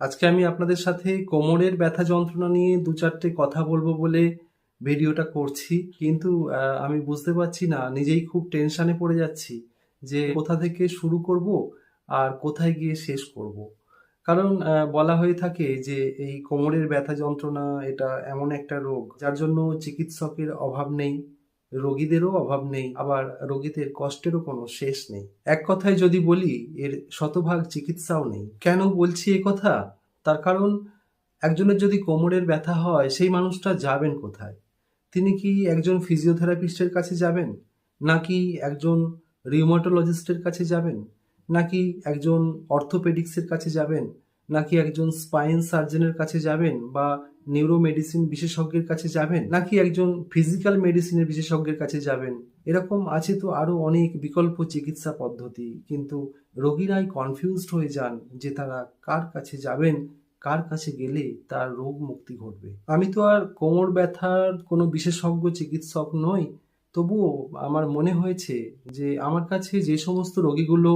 আজকে আমি আপনাদের সাথে কোমরের ব্যথা যন্ত্রণা নিয়ে দু চারটে কথা বলব বলে ভিডিওটা করছি। কিন্তু আমি বুঝতে পারছি না, নিজেই খুব টেনশানে পড়ে যাচ্ছি যে কোথা থেকে শুরু করব আর কোথায় গিয়ে শেষ করব। কারণ বলা হয়ে থাকে যে এই কোমরের ব্যথা যন্ত্রণা এটা এমন একটা রোগ, যার জন্য চিকিৎসকের অভাব নেই। রোগীদেরও অভাব নেই, আবার রোগীদের কষ্টেরও কোনো শেষ নেই। এক কথায় যদি বলি, এর শতভাগ চিকিৎসাও নেই। কেন বলছি এ কথা? তার কারণ, একজনের যদি কোমরের ব্যথা হয়, সেই মানুষটা যাবেন কোথায়? তিনি কি একজন ফিজিওথেরাপিস্টের কাছে যাবেন? নাকি একজন রিউমাটোলজিস্টের কাছে যাবেন? নাকি একজন অর্থোপেডিক্সের কাছে যাবেন? নাকি একজন স্পাইন সার্জনের কাছে যাবেন? বা নিউরো মেডিসিন বিশেষজ্ঞের কাছে যাবেন, নাকি একজন ফিজিক্যাল মেডিসিনের বিশেষজ্ঞের কাছে যাবেন? এরকম আছে তো আরও অনেক বিকল্প চিকিৎসা পদ্ধতি, কিন্তু রোগীরাই কনফিউজড হয়ে যান যে তারা কার কাছে যাবেন, কার কাছে গেলে তার রোগ মুক্তি ঘটবে। আমি তো আর কোমর ব্যথার কোনো বিশেষজ্ঞ চিকিৎসক নই, তবুও আমার মনে হয়েছে যে আমার কাছে যে সমস্ত রোগীগুলো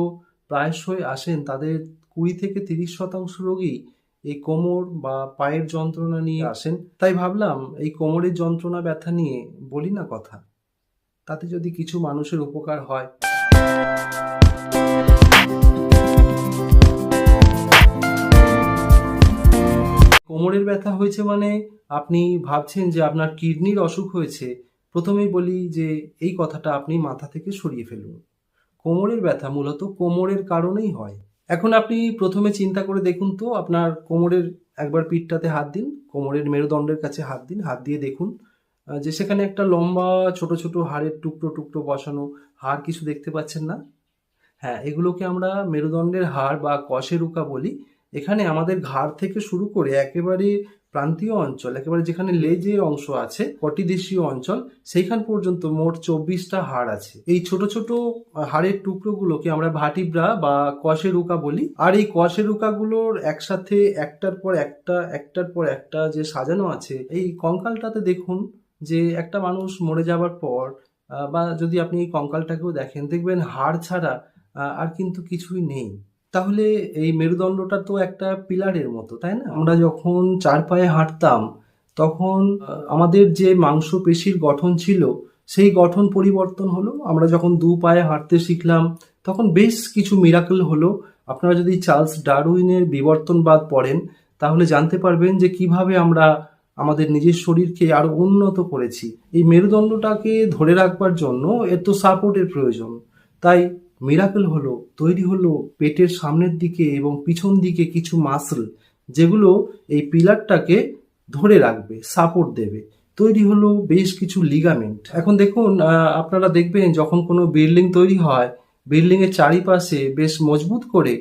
প্রায়শই আসেন, তাদের কুড়ি থেকে তিরিশ শতাংশ রোগী এই কোমর বা পায়ের যন্ত্রণা নিয়ে আসেন। তাই ভাবলাম এই কোমরের যন্ত্রণা ব্যথা নিয়ে বলি না কথা। তাতে যদি কিছু মানুষের উপকার হয়। কোমরের ব্যথা হয়েছে মানে আপনি ভাবছেন যে আপনার কিডনির অসুখ হয়েছে। প্রথমেই বলি যে এই কথাটা আপনি মাথা থেকে সরিয়ে ফেলুন। কোমরের ব্যথা মূলত কোমরের কারণেই হয়। এখন আপনি প্রথমে চিন্তা করে দেখুন তো আপনার কোমরের একবার পিঠটাতে হাত দিন, কোমরের মেরুদণ্ডের কাছে হাত দিন, হাত দিয়ে দেখুন যে সেখানে একটা লম্বা ছোট ছোট হাড়ের টুকরো টুকরো বসানো হাড় কিছু দেখতে পাচ্ছেন না। হ্যাঁ এগুলোকে আমরা মেরুদণ্ডের হাড় বা কশেরুকা বলি। এখানে আমাদের ঘাড় থেকে শুরু করে একেবারে প্রান্তীয় অঞ্চল, একেবারে যেখানে লেজে অংশ আছে কটিদেশীয় অঞ্চল, সেইখান পর্যন্ত মোট চব্বিশটা হাড় আছে। এই ছোট ছোট হাড়ের টুকরোগুলোকে আমরা ভাটিব্রা বা কশেরুকা বলি। আর এই কশেরুকাগুলোর একসাথে একটার পর একটা, একটার পর একটা যে সাজানো আছে, এই কঙ্কালটাতে দেখুন যে একটা মানুষ মরে যাবার পর বা যদি আপনি এই কঙ্কালটাকেও দেখেন, দেখবেন হাড় ছাড়া আর কিন্তু কিছুই নেই। তাহলে এই মেরুদণ্ডটা তো একটা পিলারের মতো, তাই না? আমরা যখন চার পায়ে হাঁটতাম, তখন আমাদের যে মাংসপেশির গঠন ছিল, সেই গঠন পরিবর্তন হলো। আমরা যখন দু পায়ে হাঁটতে শিখলাম, তখন বেশ কিছু মিরাকল হলো। আপনারা যদি চার্লস ডারউইনের বিবর্তনবাদ পড়েন, তাহলে জানতে পারবেন যে কীভাবে আমরা আমাদের নিজের শরীরকে আরও উন্নত করেছি। এই মেরুদণ্ডটাকে ধরে রাখবার জন্য এত সাপোর্টের প্রয়োজন। তাই মিরাকেল হলো, তৈরি হলো পেটের সামনের দিকে এবং পিছন দিকে কিছু মাসল যেগুলো এই পিলারটাকে ধরে রাখবে সাপোর্ট দেবে। তৈরি হলো বেশ কিছু লিগামেন্ট এখন দেখুন আপনারা দেখবেন যখন কোনো বিল্ডিং তৈরি হয় বিল্ডিং এর চারিপাশে বেশ মজবুত করে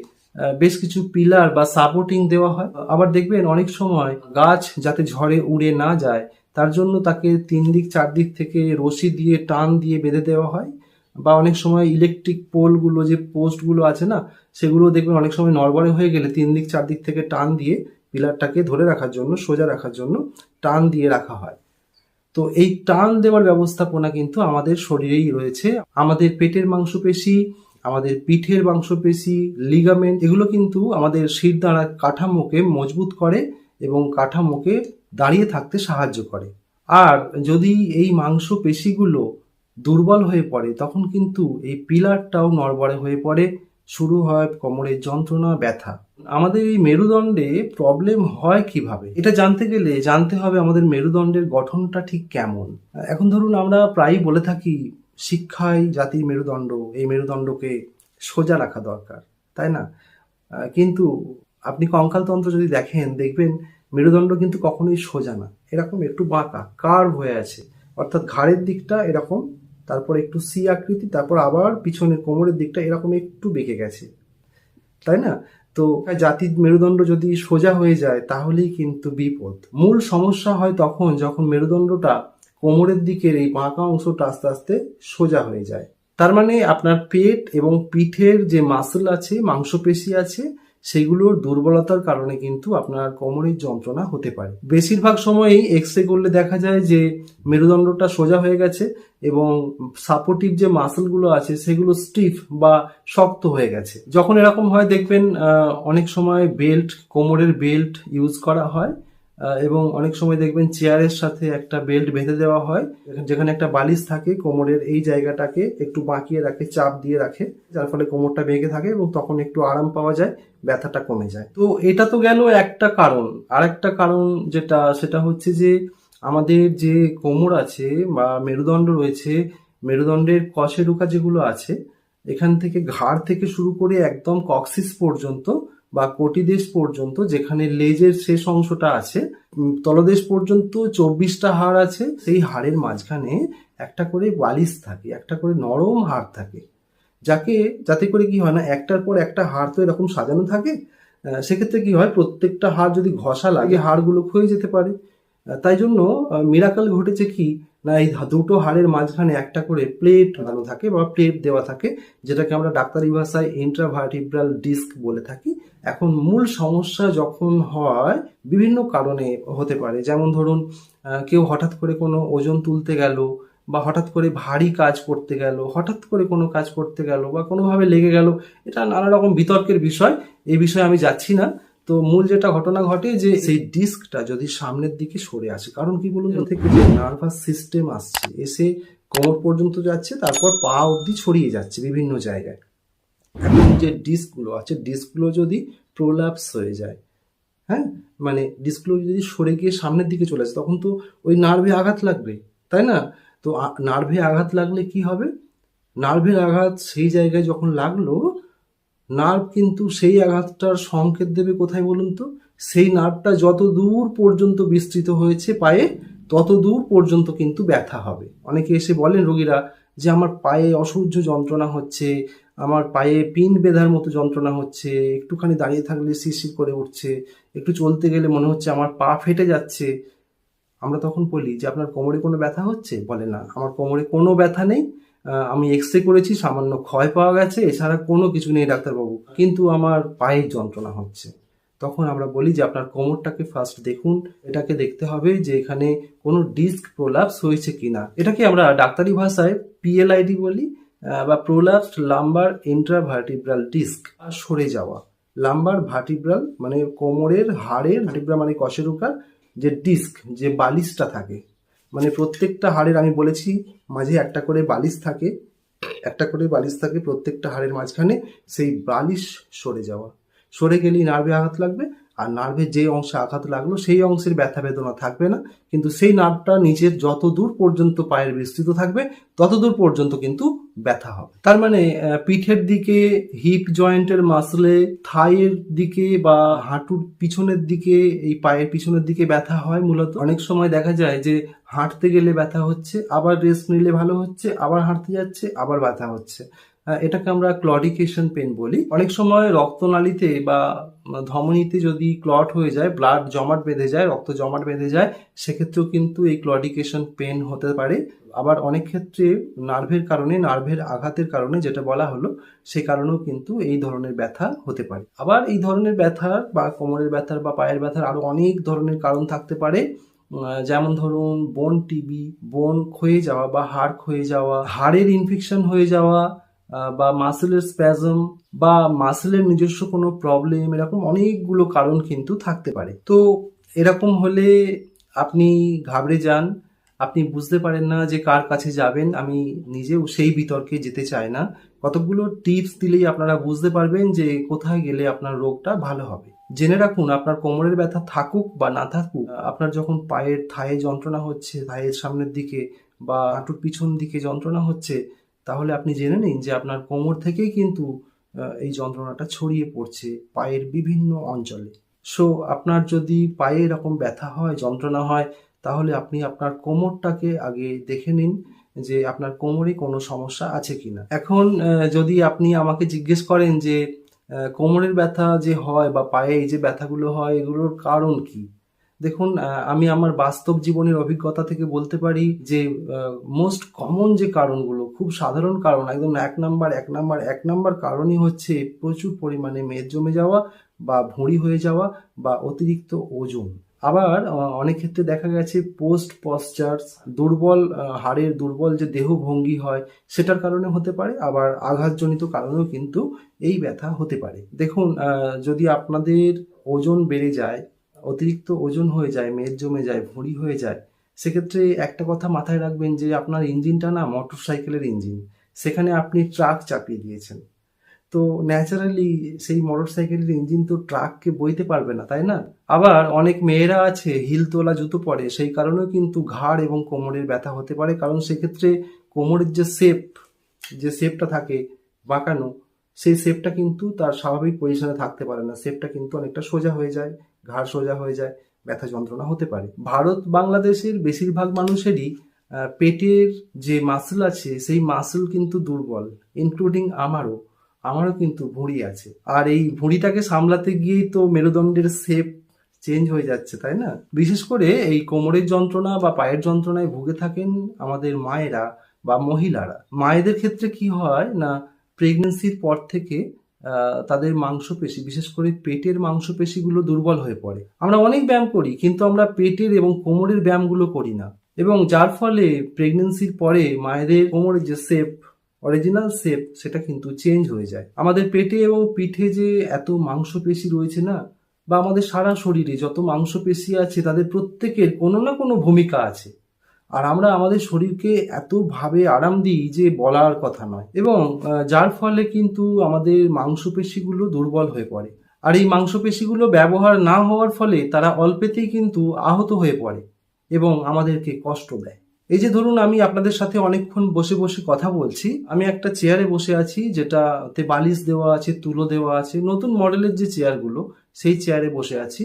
বেশ কিছু পিলার বা সাপোর্টিং দেওয়া হয়। আবার দেখবেন অনেক সময় গাছ যাতে ঝড়ে উড়ে না যায়, তার জন্য তাকে তিন দিক চার দিক থেকে রশি দিয়ে, টান দিয়ে বেঁধে দেওয়া হয়। বা অনেক সময় ইলেকট্রিক পোলগুলো যে পোস্টগুলো আছে না সেগুলো দেখবেন অনেক সময় নড়বড়ে হয়ে গেলে তিন দিক চার দিক থেকে টান দিয়ে পিলারটাকে ধরে রাখার জন্য, সোজা রাখার জন্য টান দিয়ে রাখা হয়। তো এই টান দেওয়ার ব্যবস্থাপনা কিন্তু আমাদের শরীরেই রয়েছে। আমাদের পেটের মাংসপেশি, আমাদের পিঠের মাংসপেশি লিগামেন্ট এগুলো কিন্তু আমাদের শিরদাঁড়ার কাঠামোকে মজবুত করে এবং কাঠামোকে দাঁড়িয়ে থাকতে সাহায্য করে। আর যদি এই মাংসপেশিগুলো দুর্বল হয়ে পড়ে, তখন কিন্তু এই পিলারটাও নড়বড়ে হয়ে পড়ে, শুরু হয় কোমরের যন্ত্রণা, ব্যথা। আমাদের এই মেরুদণ্ডে প্রবলেম হয় কীভাবে? এটা জানতে গেলে জানতে হবে আমাদের মেরুদণ্ডের গঠনটা ঠিক কেমন। এখন ধরুন আমরা প্রায়ই বলে থাকি, শিক্ষাই জাতির মেরুদণ্ড, এই মেরুদণ্ডকে সোজা রাখা দরকার, তাই না? কিন্তু আপনি কঙ্কালতন্ত্র যদি দেখেন, দেখবেন মেরুদণ্ড কিন্তু কখনোই সোজা না। এরকম একটু বাঁকা কার্ভ হয়ে আছে। অর্থাৎ ঘাড়ের দিকটা এরকম তারপর একটু সি আকৃতি তারপর আবার পিছনের কোমরের দিকটা এরকম একটু বেঁকে গেছে। তাই না? তো জাতির মেরুদণ্ড যদি সোজা হয়ে যায় তাহলেই কিন্তু বিপদ। মূল সমস্যা হয় তখন যখন মেরুদণ্ডটা কোমরের দিকের এই বাঁকা অংশটা আস্তে আস্তে সোজা হয়ে যায়। তার মানে আপনার পেট এবং পিঠের যে মাসল আছে মাংসপেশি আছে সেগুলোর দুর্বলতার কারণে কিন্তু আপনার কোমরের যন্ত্রণা হতে পারে। বেশিরভাগ সময়ই এক্স রে করলে দেখা যায় যে মেরুদণ্ডটা সোজা হয়ে গেছে এবং সাপোর্টিভ যে মাসেলগুলো আছে সেগুলো স্টিফ বা শক্ত হয়ে গেছে। যখন এরকম হয় দেখবেন অনেক সময় বেল্ট কোমরের বেল্ট ইউজ করা হয়। এবং অনেক সময় দেখবেন চেয়ারের সাথে একটা বেল্ট বেঁধে দেওয়া হয়। যেখানে একটা বালিশ থাকে, কোমরের এই জায়গাটাকে একটু বাঁকিয়ে রাখে, চাপ দিয়ে রাখে, যার ফলে কোমরটা বেঁকে থাকে এবং তখন একটু আরাম পাওয়া যায়, ব্যথাটা কমে যায়। তো এটা তো গেল একটা কারণ। আরেকটা কারণ যেটা, সেটা হচ্ছে যে আমাদের যে কোমর আছে বা মেরুদণ্ড রয়েছে, মেরুদণ্ডের কশেরুকা যেগুলো আছে, এখান থেকে ঘাড় থেকে শুরু করে একদম কক্সিস পর্যন্ত বা কোটিদেশ পর্যন্ত যেখানে লেজের শেষ অংশটা আছে তলদেশ পর্যন্ত চব্বিশটা হাড় আছে, সেই হাড়ের মাঝখানে একটা করে বালিশ থাকে, একটা করে নরম হাড় থাকে। যাকে, যাতে করে কি হয় না, একটার পর একটা হাড় তো এরকম সাজানো থাকে সেক্ষেত্রে কি হয়, প্রত্যেকটা হাড় যদি ঘষা লাগে, হাড়গুলো ক্ষয়ে যেতে পারে। তাই জন্য মিরাকল ঘটেছে কি? না, এই দুটো হাড়ের মাঝখানে একটা করে প্লেট লাগানো থাকে বা প্লেট দেওয়া থাকে, যেটাকে আমরা ডাক্তারি ভাষায় ইন্ট্রাভার্টিব্রাল ডিস্ক বলে থাকি। এখন মূল সমস্যা যখন হয়, বিভিন্ন কারণে হতে পারে। যেমন ধরুন কেউ হঠাৎ করে কোনো ওজন তুলতে গেল, বা হঠাৎ করে ভারী কাজ করতে গেল, হঠাৎ করে কোনো কাজ করতে গেল, বা কোনোভাবে লেগে গেল, এটা নানা রকম বিতর্কের বিষয়। এই বিষয়ে আমি যাচ্ছি না। তো মূল যেটা ঘটনা ঘটে যে সেই ডিস্কটা যদি সামনের দিকে সরে আসে কারণ কি বলুন থেকে যে নার্ভাস সিস্টেম আসছে এসে কোমর পর্যন্ত যাচ্ছে তারপর পা অবধি ছড়িয়ে যাচ্ছে বিভিন্ন জায়গায়। এখন যে ডিস্কগুলো আছে ডিস্কগুলো যদি প্রোলাপস হয়ে যায় হ্যাঁ? মানে ডিস্কগুলো যদি সরে গিয়ে সামনের দিকে চলে আসে তখন তো ওই নার্ভে আঘাত লাগবে তাই না? তো নার্ভে আঘাত লাগলে কি হবে? নার্ভের আঘাত সেই জায়গায় যখন লাগল নার্ভ কিন্তু সেই আঘাতটার সংকেত দেবে কোথায় বলুন তো? সেই নার্ভটা যত দূর পর্যন্ত বিস্তৃত হয়েছে পায়ে, তত দূর পর্যন্ত কিন্তু ব্যথা হবে। অনেকে এসে বলেন রোগীরা যে, আমার পায়ে অসহ্য যন্ত্রণা হচ্ছে, আমার পায়ে পিন বেঁধার মতো যন্ত্রণা হচ্ছে, একটুখানি দাঁড়িয়ে থাকলে শিরশির করে উঠছে, একটু চলতে গেলে মনে হচ্ছে আমার পা ফেটে যাচ্ছে। আমরা তখন বলি, যে, আপনার কোমরে কোনো ব্যথা হচ্ছে? বলে, না, আমার কোমরে কোনো ব্যথা নেই আমি এক্স রে করেছি, সামান্য ক্ষয় পাওয়া গেছে, এছাড়া কোনো কিছু নেই ডাক্তারবাবু। কিন্তু আমার পায়ের যন্ত্রণা হচ্ছে। তখন আমরা বলি যে আপনার কোমরটাকে ফার্স্ট দেখুন, এটাকে দেখতে হবে যে এখানে কোনো ডিস্ক প্রোলাপস হয়েছে কিনা। এটাকে আমরা ডাক্তারি ভাষায় পিএলআইডি বলি বা প্রোলাপস লাম্বার ইন্ট্রাভার্টিব্রাল ডিস্ক সরে যাওয়া। লাম্বার ভার্টিব্রাল মানে কোমরের হাড়ের ভার্টিব্রাল মানে কশেরুকার যে ডিস্ক যে বালিশটা থাকে মানে প্রত্যেকটা হাড়ের, আমি বলেছি, মাঝে একটা করে বালিশ থাকে, একটা করে বালিশ থাকে প্রত্যেকটা হাড়ের মাঝখানে, সেই বালিশ সরে যাওয়া। সরে গেলেই নার্ভে আঘাত লাগবে, আর নার্ভে যে অংশে আঘাত লাগল, সেই অংশের ব্যথা বেদনা থাকবে না, কিন্তু সেই নার্ভটা নিচের যত দূর পর্যন্ত পায়ের বিস্তৃত থাকবে, তত দূর পর্যন্ত কিন্তু ব্যথা হবে। তার মানে পিঠের দিকে হিপ জয়েন্টের মাসলে থাইয়ের দিকে বা হাঁটুর পিছনের দিকে, এই পায়ের পিছনের দিকে ব্যথা হয় মূলত। অনেক সময় দেখা যায় যে, হাঁটতে গেলে ব্যথা হচ্ছে, আবার রেস্ট নিলে ভালো হচ্ছে, আবার হাঁটতে যাচ্ছে, আবার ব্যথা হচ্ছে। এটাকে আমরা ক্লডিকেশন পেন বলি। অনেক সময় রক্তনালীতে বা ধমনীতে যদি ক্লট হয়ে যায় ব্লাড জমাট বেঁধে যায়, রক্ত জমাট বেঁধে যায়, সেক্ষেত্রেও কিন্তু এই ক্লডিকেশন পেন হতে পারে। আবার অনেক ক্ষেত্রে নার্ভের কারণে নার্ভের আঘাতের কারণে যেটা বলা হলো, সে কারণেও কিন্তু এই ধরনের ব্যথা হতে পারে। আবার এই ধরনের ব্যথার বা কোমরের ব্যথার বা পায়ের ব্যথার আরও অনেক ধরনের কারণ থাকতে পারে। যেমন ধরুন বোন টিবি বোন ক্ষয়ে যাওয়া বা হাড় ক্ষয়ে যাওয়া, হাড়ের ইনফেকশন হয়ে যাওয়া বা মাসেলের স্প্যাজম বা মাসেলের নিজস্ব কোনো প্রবলেম এরকম অনেকগুলো কারণ কিন্তু থাকতে পারে। তো এরকম হলে আপনি ঘাবড়ে যান, আপনি বুঝতে পারেন না যে কার কাছে যাবেন, আমি নিজেও সেই বিতর্কে যেতে চাই না। কতগুলো টিপস দিলেই আপনারা বুঝতে পারবেন যে কোথায় গেলে আপনার রোগটা ভালো হবে। জেনে রাখুন, আপনার কোমরের ব্যথা থাকুক বা না থাকুক, আপনার যখন পায়ের থায়ে যন্ত্রণা হচ্ছে, থায়ের সামনের দিকে বা হাঁটুর পিছন দিকে যন্ত্রণা হচ্ছে তাহলে আপনি জেনে নিন যে আপনার কোমর থেকেই কিন্তু এই যন্ত্রণাটা ছড়িয়ে পড়ছে পায়ের বিভিন্ন অঞ্চলে। সো আপনার যদি পায়ে এরকম ব্যথা হয়, যন্ত্রণা হয়, তাহলে আপনি আপনার কোমরটাকে আগে দেখে নিন যে আপনার কোমরে কোনো সমস্যা আছে কিনা। এখন যদি আপনি আমাকে জিজ্ঞেস করেন যে কোমরের ব্যথা যে হয় বা পায়ে এই যে ব্যথাগুলো হয়, এগুলোর কারণ কি? দেখুন আমি আমার বাস্তব জীবনের অভিজ্ঞতা থেকে বলতে পারি যে মোস্ট কমন যে কারণগুলো, খুব সাধারণ কারণ, একদম এক নাম্বার এক নাম্বার এক নাম্বার কারণই হচ্ছে প্রচুর পরিমাণে মেদ জমে যাওয়া বা ভুঁড়ি হয়ে যাওয়া বা অতিরিক্ত ওজন। আবার অনেক ক্ষেত্রে দেখা গেছে পোস্ট পশ্চার্স দুর্বল হাড়ের দুর্বল যে দেহভঙ্গি হয়, সেটার কারণে হতে পারে। আবার আঘাতজনিত কারণেও কিন্তু এই ব্যথা হতে পারে। দেখুন যদি আপনাদের ওজন বেড়ে যায় অতিরিক্ত ওজন হয়ে যায়, মেদ জমে যায়, ভুঁড়ি হয়ে যায়, সেক্ষেত্রে একটা কথা মাথায় রাখবেন যে আপনার ইঞ্জিনটা না মোটর সাইকেলের ইঞ্জিন, সেখানে আপনি ট্রাক চাপিয়ে দিয়েছেন। তো ন্যাচারালি সেই মোটর সাইকেলের ইঞ্জিন তো ট্রাককে বইতে পারবে না, তাই না? আবার অনেক মেয়েরা আছে হিল তোলা জুতো পরে, সেই কারণেও কিন্তু ঘাড় এবং কোমরের ব্যথা হতে পারে, কারণ সেক্ষেত্রে কোমরের যে শেপ যে শেপটা থাকে বাঁকানো, সেই শেপটা কিন্তু তার স্বাভাবিক পজিশনে থাকতে পারে না শেপটা কিন্তু অনেকটা সোজা হয়ে যায়। ঘাড় সোজা হয়ে যায়, ব্যথা যন্ত্রণা হতে পারে। ভারত, বাংলাদেশের বেশিরভাগ মানুষেরই পেটের যে মাসল আছে, সেই মাসল কিন্তু দুর্বল ইনক্লুডিং আমারও। আমারও কিন্তু ভুঁড়ি আছে। আর এই ভুঁড়িটাকে সামলাতে গিয়েই তো মেরুদণ্ডের শেপ চেঞ্জ হয়ে যাচ্ছে, তাই না? বিশেষ করে এই কোমরের যন্ত্রণা বা পায়ের যন্ত্রণায় ভুগে থাকেন আমাদের মায়েরা বা মহিলারা। মায়েদের ক্ষেত্রে কি হয় না প্রেগনেন্সির পর থেকে তাদের মাংসপেশি, বিশেষ করে পেটের মাংসপেশিগুলো দুর্বল হয়ে পড়ে। আমরা অনেক ব্যায়াম করি, কিন্তু আমরা পেটের এবং কোমরের ব্যায়ামগুলো করি না। এবং যার ফলে প্রেগনেন্সির পরে মায়েদের কোমরের যে শেপ অরিজিনাল শেপ সেটা কিন্তু চেঞ্জ হয়ে যায়। আমাদের পেটে এবং পিঠে যে এত মাংসপেশি রয়েছে না, বা আমাদের সারা শরীরে যত মাংসপেশি আছে, তাদের প্রত্যেকের কোনো না কোনো ভূমিকা আছে। আর আমরা আমাদের শরীরকে এতভাবে আরাম দিই যে বলার কথা নয়। এবং যার ফলে কিন্তু আমাদের মাংসপেশিগুলো দুর্বল হয়ে পড়ে। আর এই মাংসপেশিগুলো ব্যবহার না হওয়ার ফলে তারা অল্পেতেই কিন্তু আহত হয়ে পড়ে এবং আমাদেরকে কষ্ট দেয়। এই যে ধরুন, আমি আপনাদের সাথে অনেকক্ষণ বসে বসে কথা বলছি। আমি একটা চেয়ারে বসে আছি, যেটাতে বালিশ দেওয়া আছে, তুলো দেওয়া আছে। নতুন মডেলের যে চেয়ারগুলো, সেই চেয়ারে বসে আছি।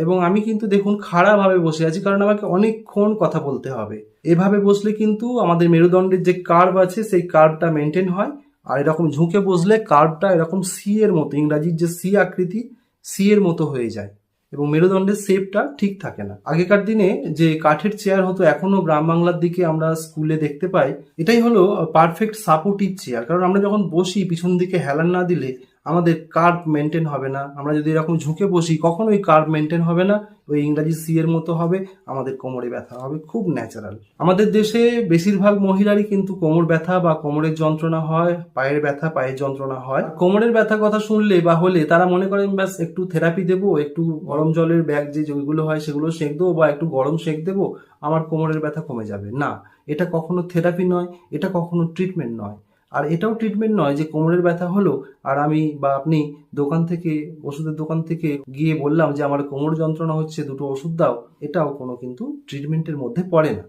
এবং আমি কিন্তু দেখুন খাড়াভাবে বসে আছি, কারণ আমাকে অনেকক্ষণ কথা বলতে হবে। এভাবে বসলে কিন্তু আমাদের মেরুদণ্ডের যে কার্ভ আছে, সেই কার্ভটা মেনটেন হয়। আর এরকম ঝুঁকে বসলে কার্ভটা এরকম সি এর মতো, ইংরাজির যে সি আকৃতি সি এর মতো হয়ে যায়। এবং মেরুদণ্ডের শেপটা ঠিক থাকে না। আগেকার দিনে যে কাঠের চেয়ার হতো এখনও গ্রাম বাংলার দিকে আমরা স্কুলে দেখতে পাই। এটাই হলো পারফেক্ট সাপোর্টিভ চেয়ার কারণ আমরা যখন বসি, পিছন দিকে হেলান না দিলে আমাদের কার্ভ মেনটেন হবে না। আমরা যদি এরকম ঝুঁকে বসি, কখনোই কার্ভ মেনটেন হবে না। ওই ইংরাজি সি এর মতো হবে, আমাদের কোমরে ব্যথা হবে, খুব ন্যাচারাল আমাদের দেশে বেশিরভাগ মহিলারই কিন্তু কোমর ব্যথা বা কোমরের যন্ত্রণা হয়, পায়ের ব্যথা, পায়ের যন্ত্রণা হয়। কোমরের ব্যথা কথা শুনলে বা হলে তারা মনে করেন, ব্যাস, একটু থেরাপি দেবো, একটু গরম জলের ব্যাগ যে যেগুলো হয় সেগুলো সেঁক দেবো বা একটু গরম সেঁক দেবো, আমার কোমরের ব্যথা কমে যাবে। না, এটা কখনো থেরাপি নয়, এটা কখনো ট্রিটমেন্ট নয়। আর এটাও ট্রিটমেন্ট নয় যে কোমরের ব্যথা হলো আর আমি বা আপনি দোকান থেকে, ওষুধের দোকান থেকে গিয়ে বললাম যে আমার কোমর যন্ত্রণা হচ্ছে, দুটো ওষুধ দাও, এটাও কোনো কিন্তু ট্রিটমেন্টের মধ্যে পড়ে না।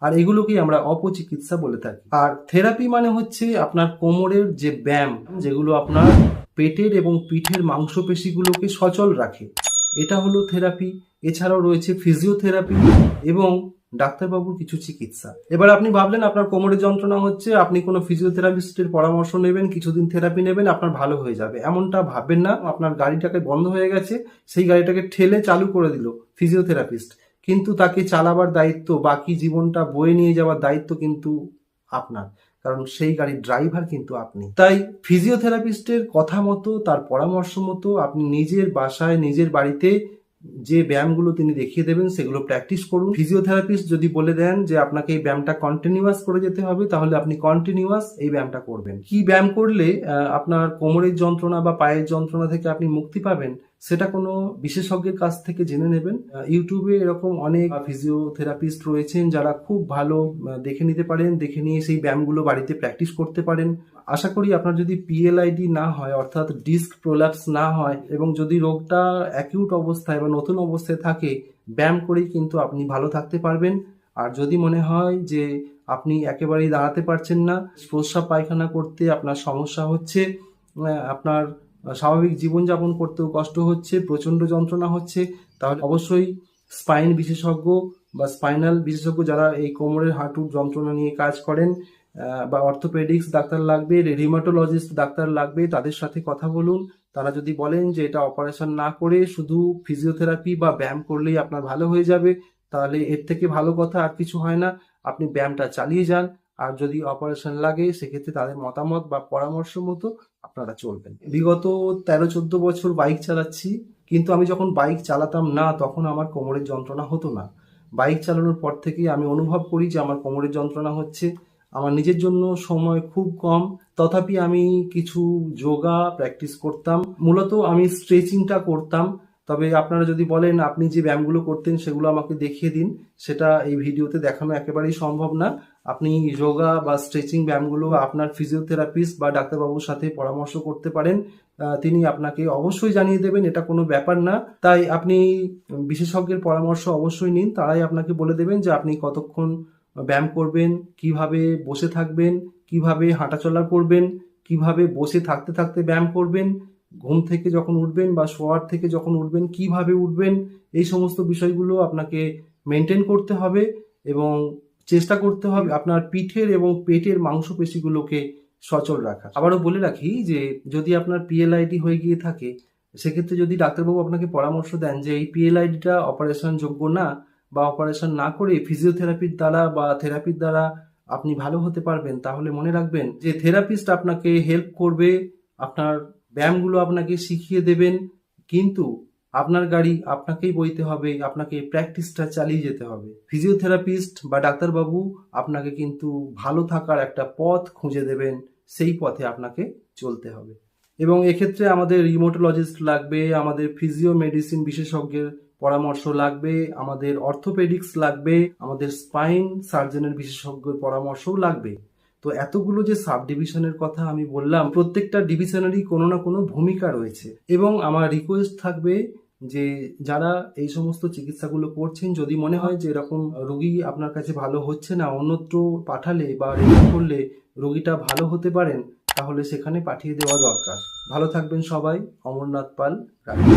আর এগুলোকেই আমরা অপচিকিৎসা বলে থাকি। আর থেরাপি মানে হচ্ছে আপনার কোমরের যে ব্যায়াম, যেগুলো আপনার পেটের এবং পিঠের মাংসপেশিগুলোকে সচল রাখে। এটা হলো থেরাপি এছাড়াও রয়েছে ফিজিওথেরাপি এবং ডাক্তারবাবুর কিছু চিকিৎসা। এবার আপনি ভাবলেন আপনার কোমরে যন্ত্রণা হচ্ছে, আপনি কোনো ফিজিওথেরাপিস্টের পরামর্শ নেবেন, কিছুদিন থেরাপি নেবেন, আপনার ভালো হয়ে যাবে। এমনটা ভাববেন না, আপনার গাড়িটাকে বন্ধ হয়ে গেছে, সেই গাড়িটাকে ঠেলে চালু করে দিল ফিজিওথেরাপিস্ট কিন্তু তাকে চালাবার দায়িত্ব, বাকি জীবনটা বয়ে নিয়ে যাওয়ার দায়িত্ব কিন্তু আপনার। কারণ সেই গাড়ির ড্রাইভার কিন্তু আপনি। তাই ফিজিওথেরাপিস্টের কথা মতো, তার পরামর্শ মতো আপনি নিজের বাসায়, নিজের বাড়িতে যে ব্যায়ামগুলো তিনি দেখিয়ে দেবেন, সেগুলো প্র্যাকটিস করুন। ফিজিওথেরাপিস্ট যদি বলে দেন যে আপনাকে এই ব্যায়ামটা কন্টিনিউয়াস করে যেতে হবে, তাহলে আপনি কন্টিনিউয়াস এই ব্যায়ামটা করবেন। কি ব্যায়াম করলে আপনার কোমরের যন্ত্রণা বা পায়ের যন্ত্রণা থেকে আপনি মুক্তি পাবেন? সেটা কোনো বিশেষজ্ঞের কাছ থেকে জেনে নেবেন। ইউটিউবে এরকম অনেক ফিজিওথেরাপিস্ট রয়েছেন যারা খুব ভালো দেখে নিতে পারেন, দেখে নিয়ে সেই ব্যায়ামগুলো বাড়িতে প্র্যাকটিস করতে পারেন। আশা করি আপনার যদি পিএলআইডি না হয়, অর্থাৎ ডিস্ক প্রোলাপস না হয় এবং যদি রোগটা অ্যাকিউট অবস্থায় বা নতুন অবস্থায় থাকে, ব্যায়াম করেই কিন্তু আপনি ভালো থাকতে পারবেন। আর যদি মনে হয় যে আপনি একেবারেই দাঁড়াতে পারছেন না, প্রস্রাব পায়খানা করতে আপনার সমস্যা হচ্ছে আপনার স্বাভাবিক জীবনযাপন করতেও কষ্ট হচ্ছে, প্রচণ্ড যন্ত্রণা হচ্ছে। তাহলে অবশ্যই স্পাইন বিশেষজ্ঞ বা স্পাইনাল বিশেষজ্ঞ যারা এই কোমরের হাঁটুর যন্ত্রণা নিয়ে কাজ করেন বা অর্থোপেডিক্স ডাক্তার লাগবে রিমাটোলজিস্ট ডাক্তার লাগবে, তাদের সাথে কথা বলুন। তারা যদি বলেন যে এটা অপারেশন না করে শুধু ফিজিওথেরাপি বা ব্যায়াম করলেই আপনার ভালো হয়ে যাবে, তাহলে এর থেকে ভালো কথা আর কিছু হয় না। আপনি ব্যায়ামটা চালিয়ে যান। আর যদি অপারেশন লাগে সেক্ষেত্রে তাদের মতামত বা পরামর্শ মতো আপনারা চলবেন। বিগত তেরো চোদ্দ বছর বাইক চালাচ্ছি কিন্তু আমি যখন বাইক চালাতাম না তখন আমার কোমরের যন্ত্রণা হতো না। বাইক চালানোর পর থেকেই আমি অনুভব করি যে আমার কোমরের যন্ত্রণা হচ্ছে। আমার নিজের জন্য সময় খুব কম। তথাপি আমি কিছু যোগা প্র্যাকটিস করতাম। মূলত আমি স্ট্রেচিংটা করতাম। তবে আপনারা যদি বলেন আপনি যে ব্যায়ামগুলো করতেন সেগুলো আমাকে দেখিয়ে দিন। সেটা এই ভিডিওতে দেখানো একেবারেই সম্ভব না। আপনি যোগা বা স্ট্রেচিং ব্যায়ামগুলো আপনার ফিজিওথেরাপিস্ট বা ডাক্তারবাবুর সাথে পরামর্শ করতে পারেন। তিনি আপনাকে অবশ্যই জানিয়ে দেবেন, এটা কোনো ব্যাপার না। তাই আপনি বিশেষজ্ঞের পরামর্শ অবশ্যই নিন। তারাই আপনাকে বলে দেবেন যে আপনি কতক্ষণ ব্যায়াম করবেন, কীভাবে বসে থাকবেন, কীভাবে হাঁটাচলা করবেন, কীভাবে বসে থাকতে থাকতে ব্যায়াম করবেন, ঘুম থেকে যখন উঠবেন বা শোয়ার থেকে যখন উঠবেন, কীভাবে উঠবেন, এই সমস্ত বিষয়গুলো আপনাকে মেনটেন করতে হবে এবং চেষ্টা করতে হবে আপনার পিঠের এবং পেটের মাংসপেশিগুলোকে সচল রাখা আবারও বলে রাখি যে যদি আপনার পিএলআইডি হয়ে গিয়ে থাকে সেক্ষেত্রে যদি ডাক্তারবাবু আপনাকে পরামর্শ দেন যে এই পিএলআইডিটা অপারেশন যোগ্য না বা অপারেশন না করে ফিজিওথেরাপির দ্বারা বা থেরাপির দ্বারা আপনি ভালো হতে পারবেন তাহলে মনে রাখবেন যে থেরাপিস্ট আপনাকে হেল্প করবে আপনার ব্যায়ামগুলো আপনাকে শিখিয়ে দেবেন কিন্তু আপনার গাড়ি আপনাকেই বইতে হবে, আপনাকে প্র্যাকটিসটা চালিয়ে যেতে হবে। ফিজিওথেরাপিস্ট বা ডাক্তারবাবু আপনাকে কিন্তু ভালো থাকার একটা পথ খুঁজে দেবেন, সেই পথে আপনাকে চলতে হবে। এবং এক্ষেত্রে আমাদের রিমোটোলজিস্ট লাগবে, আমাদের ফিজিও মেডিসিন বিশেষজ্ঞের পরামর্শ লাগবে, আমাদের অর্থোপেডিক্স লাগবে, আমাদের স্পাইন সার্জনের বিশেষজ্ঞের পরামর্শও লাগবে। তো এতগুলো যে সাব ডিভিশনের কথা আমি বললাম, প্রত্যেকটা ডিভিশনেরই কোনো না কোনো ভূমিকা রয়েছে। এবং আমার রিকোয়েস্ট থাকবে যে যারা এই সমস্ত চিকিৎসাগুলো করছেন, যদি মনে হয় যে এরকম রোগী আপনার কাছে ভালো হচ্ছে না, অন্যত্র পাঠালে বা রেফার করলে রোগীটা ভালো হতে পারেন, তাহলে সেখানে পাঠিয়ে দেওয়া দরকার। ভালো থাকবেন সবাই। অমরনাথ পাল রাখি